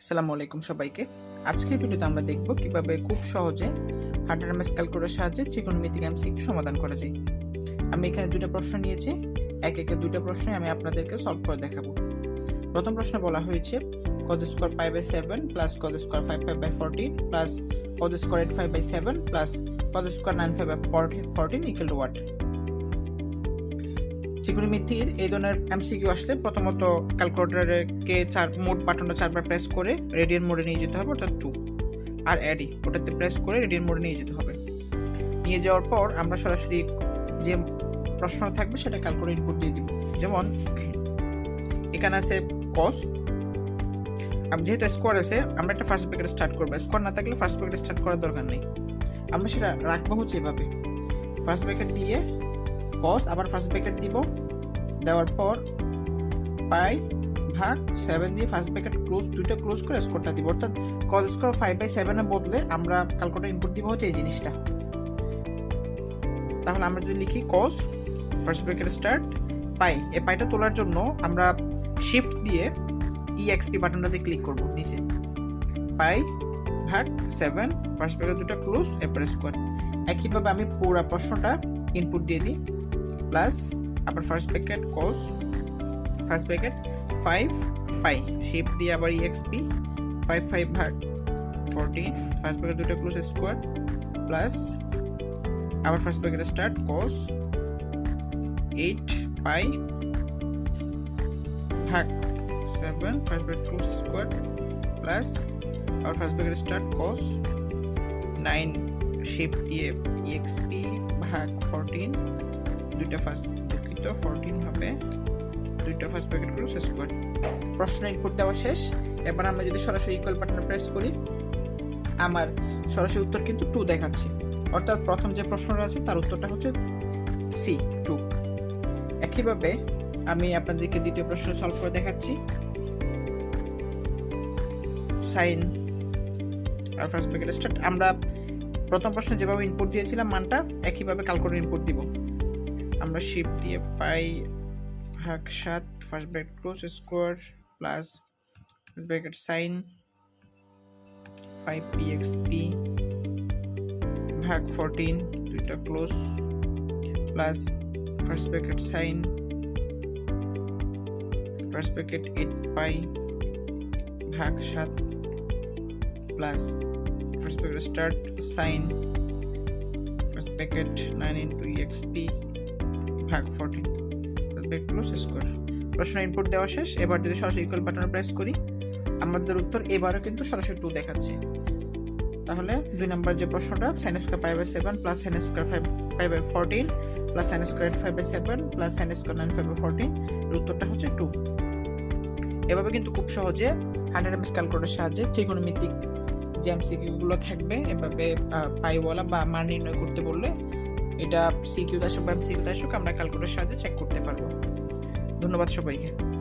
আসসালামু আলাইকুম সবাইকে। আজকের ভিডিওতে আমরা দেখব কীভাবে খুব সহজে হান্ড্রেড এমএস ক্যালকুলেটরের সাহায্যে ত্রিকোণমিতিক এমসিক সমাধান করা যায়। আমি এখানে দুটো প্রশ্ন নিয়েছি। এক একে দুটো প্রশ্নে আমি আপনাদেরকে সলভ করে দেখাবো। প্রথম প্রশ্ন বলা হয়েছে cos square five by seven plus cos square five five by fourteen plus cos square eight five by seven plus cos square nine five by fourteen equal to what ত্রিকোণমিতির এই ধরনের এমসিকিউ আসলে প্রথমত ক্যালকুলেটরকে চার, মোট বাটনটা চারবার প্রেস করে radian মোডে নিয়ে যেতে হবে, অর্থাৎ টু আর অ্যাডি ওটাতে প্রেস করে রেডিয়ান মোডে নিয়ে যেতে হবে। নিয়ে যাওয়ার পর আমরা সরাসরি যে প্রশ্ন থাকবে সেটা ক্যালকুলেট ইনপুট দিয়ে দিব। যেমন, এখানে আছে কস আমি, যেহেতু স্কোয়ার আছে, আমরা একটা ফার্স্ট ব্র্যাকেট স্টার্ট করব। স্কোয়ার না থাকলে ফার্স্ট ব্র্যাকেট স্টার্ট করার দরকার নেই। আমরা সেটা রাখব হচ্ছে এভাবে। ফার্স্ট ব্র্যাকেট দিয়ে কস আবার ফার্স্ট ব্র্যাকেট দিব। দেওয়ার পর পাই, ভাগ সেভেন দিয়ে ফার্স্ট ব্র্যাকেট ক্লোজ দুইটা ক্লোজ করে স্কোরটা দিব। অর্থাৎ কস স্কোর ফাইভ বাই সেভেনের বদলে আমরা ক্যালকুলেটর ইনপুট দিব হচ্ছে এই জিনিসটা। তাহলে আমরা যদি লিখি cos first bracket start pi. এই পাইটা তোলার জন্য আমরা শিফট দিয়ে ই এক্সপি বাটনটাতে ক্লিক করব নিচে। পাই, ভাগ সেভেন ফার্স্ট ব্র্যাকেট দুটো ক্লোজ এরপর স্কোয়ার একইভাবে আমি পুরো প্রশ্নটা ইনপুট দিয়ে দিই। প্লাস আবার first bracket cos first bracket five pi shift দিয়ে আবার ইএক্সপি ফাইভ ফাইভ ভাগ ফোরটিন ফার্স্ট ব্র্যাকেট দুটো ক্লোজ স্কোয়ার প্লাস আবার first bracket start cos eight pi ভাগ seven first bracket close square plus আবার first bracket start cos nine shift দিয়ে EXP ভাগ fourteen দুইটা ফার্স্ট দুঃখিত ফোরটিন হবে। দুইটা ফার্স্ট করে শেষ করি। প্রশ্ন ইনপুট দেওয়া শেষ। এবার আমরা যদি সরাসরি ইকুয়াল বাটনে প্রেস করি, আমার সরাসরি উত্তর কিন্তু টু দেখাচ্ছে। অর্থাৎ প্রথম যে প্রশ্নটা আছে, তার উত্তরটা হচ্ছে সি টু একইভাবে আমি আপনাদেরকে দ্বিতীয় প্রশ্ন সলভ করে দেখাচ্ছি। সাইন আর ফার্স্ট ব্র্যাকেট স্টার্ট আমরা প্রথম প্রশ্নে যেভাবে ইনপুট দিয়েছিলাম মানটা, একইভাবে ক্যালকুলেটর ইনপুট দিব। আমরা শিফট দিয়ে পাই ভাগ সাত first bracket close square plus bracket sine five P X P ভাগ ফোরটিন দুইটা close plus first bracket sine first bracket eight pi ভাগ সাত plus first bracket start sine first bracket nine into EXP ভাগ fourteen প্রশ্ন input দেওয়া শেষ। এবার যদি সরাসরি ইকুয়াল বাটনে প্রেস করি, আমাদের উত্তর এবারও কিন্তু সরাসরি টু দেখাচ্ছে। তাহলে দুই নম্বর যে প্রশ্নটা sine square five by seven plus sine square five five by fourteen plus sine square five by seven plus sine square nine five by fourteen উত্তরটা হচ্ছে টু এভাবে কিন্তু খুব সহজে হান্ড্রেড এমএস ক্যালকুলেটার সাহায্যে ত্রিকোণমিতিক যে এমসিকিউগুলো থাকবে, এভাবে পাইওয়ালা বা মান নির্ণয় করতে বললে এটা সিকিউ আসুক বা এমসিকিউ দাসক আমরা ক্যালকুলেটার সাহায্যে চেক করতে পারব। ধন্যবাদ সবাইকে।